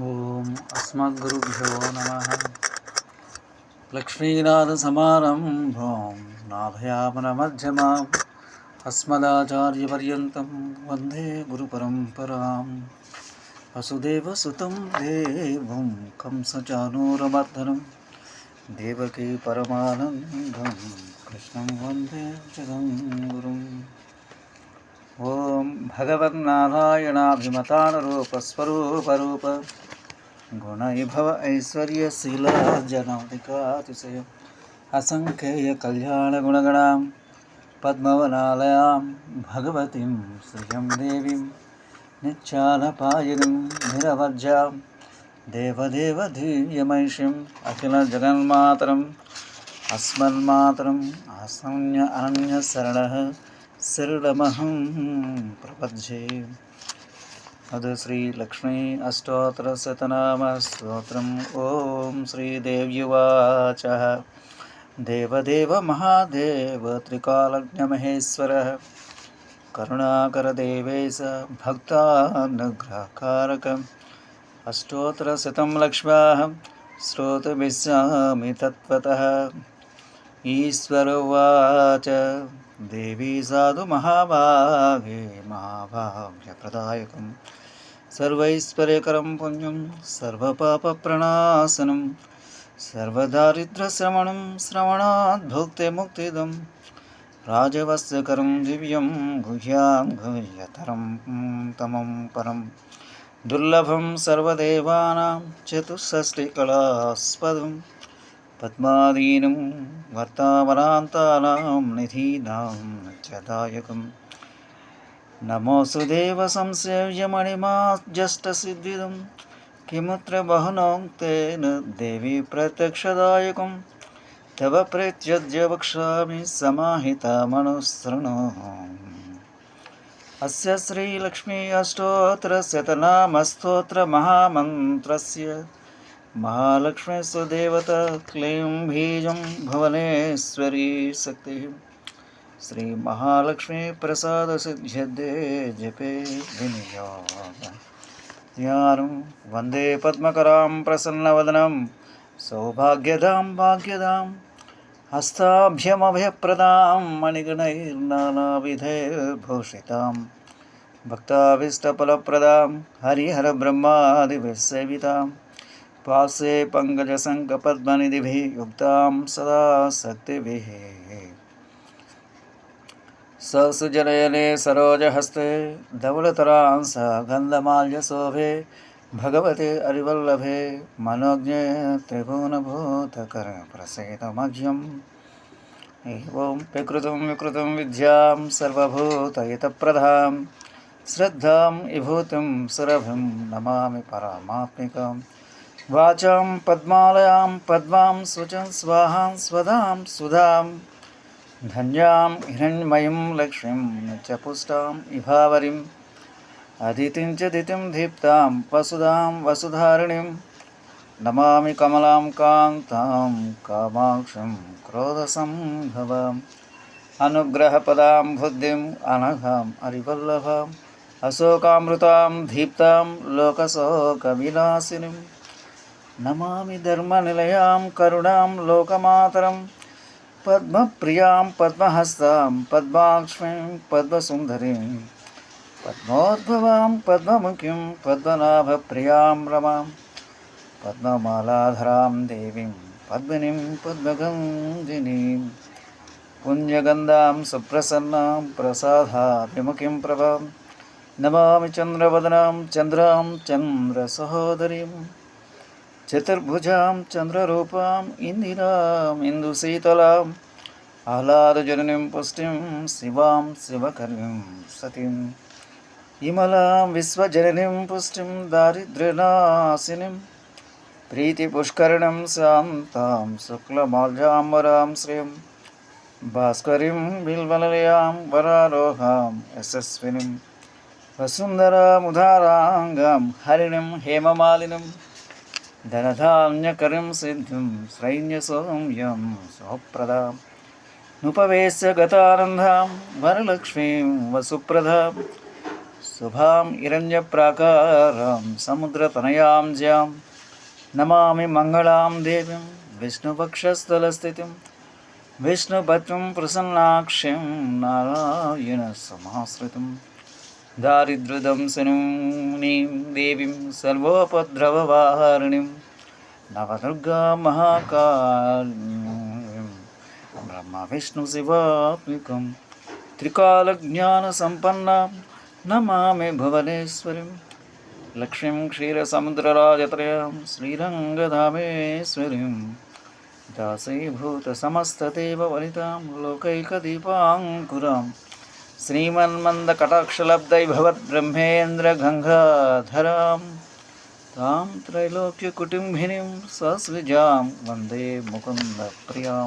ॐ अस्मद्गुरुभ्यो नमः। लक्ष्मीनाथसमारम्भं, नाभयामनमध्यमाम्, अस्मदाचार्यपर्यन्तं वंदे गुरुपरम्परां वसुदेवसुतं देवं, कंसचानूरमर्दनं देवकी परमानन्दं कृष्णं वंदे जगं गुरुम् ओम भगवन्नारायणाभिमतानरूपस्वरूपरूप गुणैभव ऐश्वर्यशीलार्जनौतिकातिशय असङ्ख्येयकल्याणगुणगणां पद्मवनालयां भगवतीं श्रियं देवीं निच्छालपायिनीं निरवर्जां देवदेवधीयमैषीम् अखिलजगन्मातरम् अस्मन्मातरम् आसन्य अनन्यशरणः सर्वमहं प्रपद्ये। अध श्रीलक्ष्मी अष्टोत्तरशतनामस्तोत्रम्। ॐ श्रीदेव्युवाच। देवदेव महादेव त्रिकालज्ञमहेश्वरः। करुणाकरदेवेश भक्तानुग्रहकारकम् अष्टोत्तरशतं लक्ष्म्याः श्रोतुमिष्यामि तत्त्वतः। భక్తానుగ్రహకారకం అష్టోత్తరశతం లక్ష్మ్యా శ్రోతమిస్సామి తత్వతः ఈశ్వరవాచ దేవీ సాధు మహాభాగే మహాభాగ్యప్రదాయకం సర్వైశ్వర్యకరం పుణ్యం సర్వపాపప్రణాశనం సర్వదారిద్ర్యశ్రవణం శ్రవణాత్ భుక్తే ముక్తిదం రాజవస్యకరం దివ్యం గుహ్యాం గుహ్యతరం తమం పరం దుర్లభం సర్వదేవానాం చతుషష్టికళాస్పదం పద్మాదీనం వర్తావరాంతానాం నిధీనాం నిత్యదాయకం నమోసు దేవ సంసేవ్యమణిమాజష్టసిద్ధిదం కిముత్ర బహునోక్తేన దేవి ప్రత్యక్షదాయకం తవ ప్రేత్యద్య महालक्ष्मीस्वदेवता क्लीं बीजं भुवनेश्वरी शक्तिः श्रीमहालक्ष्मीप्रसादसिद्ध्यदे जपे विनियोगं वन्दे पद्मकरां प्रसन्नवदनं सौभाग्यदां भाग्यदां हस्ताभ्यमभयप्रदां मणिगणैर्नानाविधैर्भूषितां भक्ताविष्टफलप्रदां हरिहरब्रह्मादिभिः सेविताम् पार्श्वे पङ्कजसङ्कपद्मनिधिभिः युक्तां सदा शक्तिभिः ससुजनयने सरोजहस्ते धवलतरां स गन्धमाल्यशोभे भगवते अरिवल्लभे मनोज्ञे त्रिभुवनभूतकरप्रसेदमघ्यम् एवं विकृतं विकृतं विद्यां सर्वभूतहितप्रदां। श्रद्धां विभूतिं सुरभिं नमामि परमात्मिकम्। వాచాం పద్మాలయాం పద్మాం శుచం స్వాహాం స్వదాం సుధాం ధన్యాం హిరణ్మయం లక్ష్మీం చపుష్టాం ఇభావరిం అదితిం చ దితిం దీప్తాం వసుధాం వసుధారిణిం నమామి కమలాం కాంతాం కామాక్షం క్రోధసంభవాం అనుగ్రహపదాం బుద్ధిం అనఘాం హరివల్లభాం అశోకామృతాం దీప్తాం లోకశోకవిలాసినిం नमामि धर्मनिलयां करुणां लोकमातरं पद्मप्रियाँ, पद्महस्तां, पद्माक्ष्मीं, पद्मसुन्दरीं, पद्मोद्भवां, पद्ममुखीं, पद्मनाभप्रियाँ रमां, पद्ममालाधरां देवीं, पद्मिनीं, पद्मगन्धिनीं, पुण्यगन्धां, सुप्रसन्नां, प्रसादाभिमुखीं प्रभां, नमामि चन्द्रवदनां, चन्द्रां, चन्द्रसहोदरीम्। చతుర్భుజాం చంద్రరూపాం ఇందిరాం ఇందుశీతలాం ఆహ్లాదజననిం పుష్టిం శివాం శివకర్ణీం సతీం ఇమలాం విశ్వజననిం పుష్టిం దారిద్ర్యనాశినిం ప్రీతిపుష్కరిణం శాంతాం శుక్లమాల్జాంబరాం శ్రీం భాస్కరీం బిల్వలయాం వరారోహాం యశస్వినిం వసుంధరాముదారాంగాం హరిణిం హేమమాలినం ధనధాన్యకరం సిద్ధిం శ్రైన్యసౌమ్యం సుప్రదాం నుపవేశ్య గతానందాం వరలక్ష్మీం వసుప్రదాం శుభాం హిరణ్యప్రాకారాం సముద్రతనయాం జ్యాం నమామి మంగళాం దేవీం విష్ణుపక్షస్థలస్థితిం విష్ణుపత్వం ప్రసన్నాక్షం నారాయణ సమాశ్రితం దారిద్ర్యదంసనీం దేవీం సర్వోపద్రవవాహారిణిం నవదుర్గా మహాకాళీం బ్రహ్మ విష్ణు శివాత్మికం త్రికాలజ్ఞానసంపన్నాం నమామి భువనేశ్వరిం లక్ష్మీం క్షీరసముద్రరాజత్రయాం శ్రీరంగధామేశ్వరిం దాసీభూతసమస్తదేవవనితాం లోకైకదీపాంకురాం श्रीमन्मन्दकटाक्षलब्धैभवद्ब्रह्मेन्द्रगङ्गाधरां तां त्रैलोक्यकुटुम्बिनीं सस्विजां वंदे मुकुन्दप्रियाँ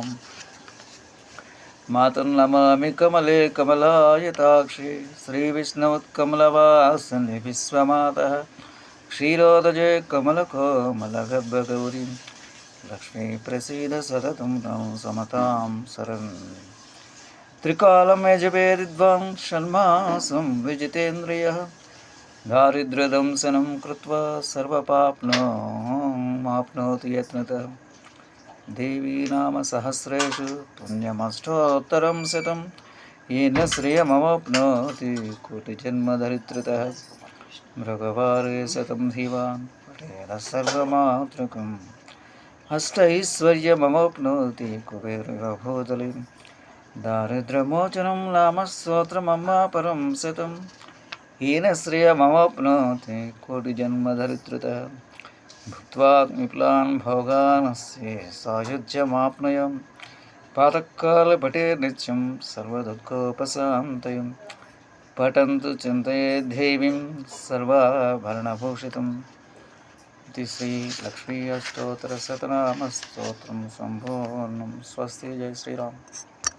मातुं नमामि कमले कमलायताक्षे श्रीविष्णवत्कमलवासनि विश्वमाता, क्षीरोदजे कमलकोमलगद्भगौरीं लक्ष्मीप्रसीदसततं तं समतां समता त्रिकालमेजपेदिद्वां षण्मासं विजितेन्द्रियः दारिद्र्यदंसनं कृत्वा सर्वपाप्नोमाप्नोति यत्नतः। देवी नाम सहस्रेषु पुण्यमष्टोत्तरं शतं येन श्रियमवाप्नोति कोटिजन्मधरित्रितः मृगवारे शतं धीवान् पटेन सर्वमातृकम्। अष्टैश्वर्यमवाप्नोति कुबेरभूतलिम्। దారిద్ర్యమోచనం రామస్తోత్రమమ్మ పరం శతం. ఈయన శ్రేయమవాప్నోతి కోటి జన్మధరిత్రుత భుక్వా విపులాన్ భోగానస్య సాయుధ్యమాప్నయం. పాతకాల పటే నిత్యం సర్వదుఃఖోపశాంతయం. పఠంతు చింతయే దేవీం సర్వాభరణభూషితం. ఇది శ్రీ లక్ష్మీ అష్టోత్తర శతనామస్తోత్రం సంపూర్ణం. స్వస్తి. జై శ్రీరామ్.